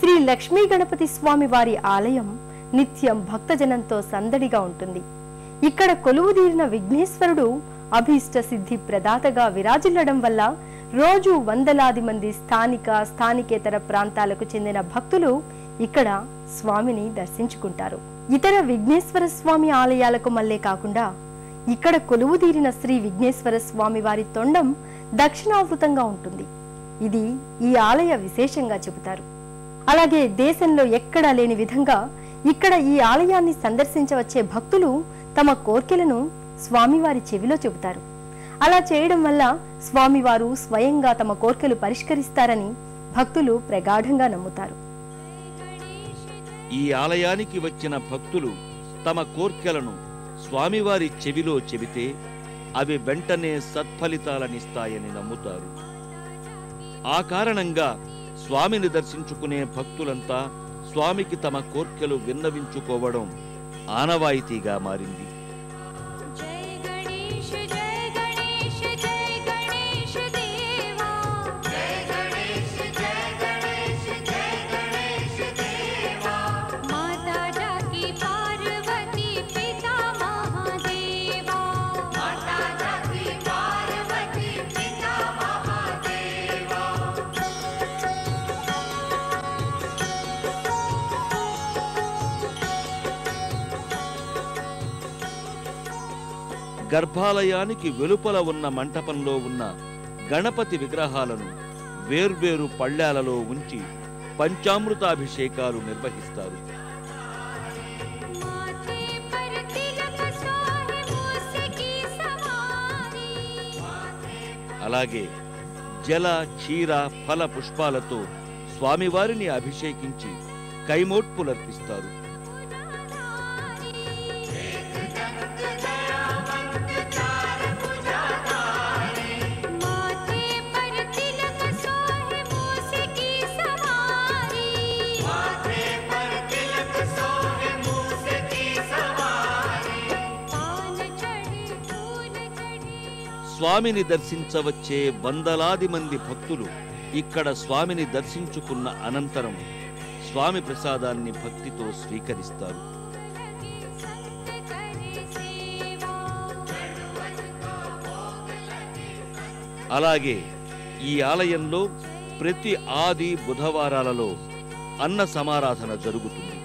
శ్రీ లక్ష్మీ గణపతి స్వామి వారి ఆలయం నిత్యం భక్తజనంతో సందడిగా ఉంటుంది. ఇక్కడ కొలువుదీరిన విఘ్నేశ్వరుడు అభీష్ట సిద్ధి ప్రదాతగా విరాజిల్లడం వల్ల రోజు వందలాది మంది స్థానిక స్థానికేతర ప్రాంతాలకు చెందిన భక్తులు ఇక్కడ స్వామిని దర్శించుకుంటారు. ఇతర విఘ్నేశ్వర స్వామి ఆలయాలకు మల్లే కాకుండా ఇక్కడ కొలువుదీరిన శ్రీ విఘ్నేశ్వర స్వామి వారి తొండం దక్షిణావృతంగా ఉంటుంది. ఇది ఈ ఆలయ విశేషంగా చెబుతారు. అలాగే దేశంలో ఎక్కడా లేని విధంగా ఇక్కడ ఈ ఆలయాన్ని సందర్శించవచ్చే భక్తులు తమ కోర్కెలను స్వామివారి చెవిలో చెబుతారు. అలా చేయడం వల్ల స్వామివారు స్వయంగా తమ కోర్కెలు పరిష్కరిస్తారని భక్తులు ప్రగాఢంగా నమ్ముతారు. ఈ ఆలయానికి వచ్చిన భక్తులు తమ కోర్కెలను స్వామివారి చెవిలో చెబితే అవి వెంటనే సత్ఫలితాలనిస్తాయని నమ్ముతారు. ఆ కారణంగా స్వామిని దర్శించుకునే భక్తులంతా స్వామికి తమ కోర్కెలు విన్నవించుకోవడం ఆనవాయితీగా మారింది. గర్భాలయానికి వెలుపల ఉన్న మంటపంలో ఉన్న గణపతి విగ్రహాలను వేర్వేరు పళ్ళాలలో ఉంచి పంచామృతాభిషేకాలు నిర్వహిస్తారు. అలాగే జల క్షీర ఫల పుష్పాలతో స్వామివారిని అభిషేకించి కైమోట్పులర్పిస్తారు. స్వామిని దర్శించవచ్చే వందలాది మంది భక్తులు ఇక్కడ స్వామిని దర్శించుకున్న అనంతరం స్వామి ప్రసాదాన్ని భక్తితో స్వీకరిస్తారు. అలాగే ఈ ఆలయంలో ప్రతి ఆది బుధవారాలలో అన్న సమారాధన జరుగుతుంది.